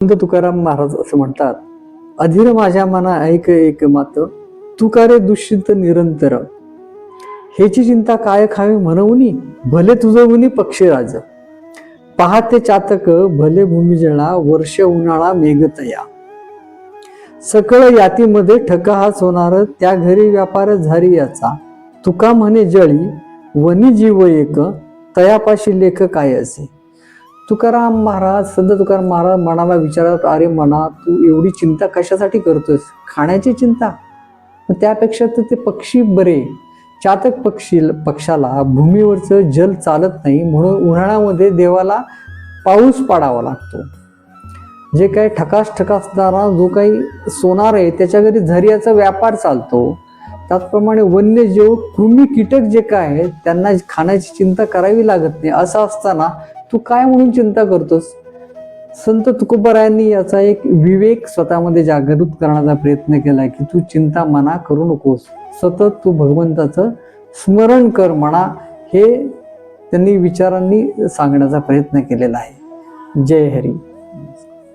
संत तुकाराम महाराज असं म्हणतात अधीर माझ्या मना ऐक एक मात तुकारे दुश्चिंत निरंतर. हेची चिंता काय खावे म्हणवनी भले तुझवनी पक्षी राज. पहाते चातक भले भूमिजळा वर्ष उन्हाळा मेघतया. सकळ यातीमध्ये ठका हा होणार त्या घरी व्यापार झारी याचा. तुका म्हणे जळी वनी जीव एक तयापाशी लेख काय असे? तुकाराम महाराज संत तुकाराम महाराज मनाला विचारत अरे मना तू एवढी चिंता कशासाठी करतोस खाण्याची चिंता? मग त्यापेक्षा तर ते पक्षी बरे. चातक पक्षी पक्षाला भूमीवरचं जल चालत नाही म्हणून उन्हाळ्यामध्ये देवाला पाऊस पाडावा लागतो. जे काही ठकास ठकासणारा जो काही सोनार आहे त्याच्या घरी झरियाचा व्यापार चालतो. त्याचप्रमाणे वन्यजीव कृमी कीटक जे काय आहेत त्यांना खाण्याची चिंता करावी लागत नाही. असं असताना तू काय म्हणून चिंता करतोस? संत तुकोबरायांनी याचा एक विवेक स्वतःमध्ये जागृत करण्याचा प्रयत्न केला की तू चिंता मना करू नकोस. सतत तू भगवंताचं स्मरण कर म्हणा हे त्यांनी विचारांनी सांगण्याचा प्रयत्न केलेला आहे. जय हरी.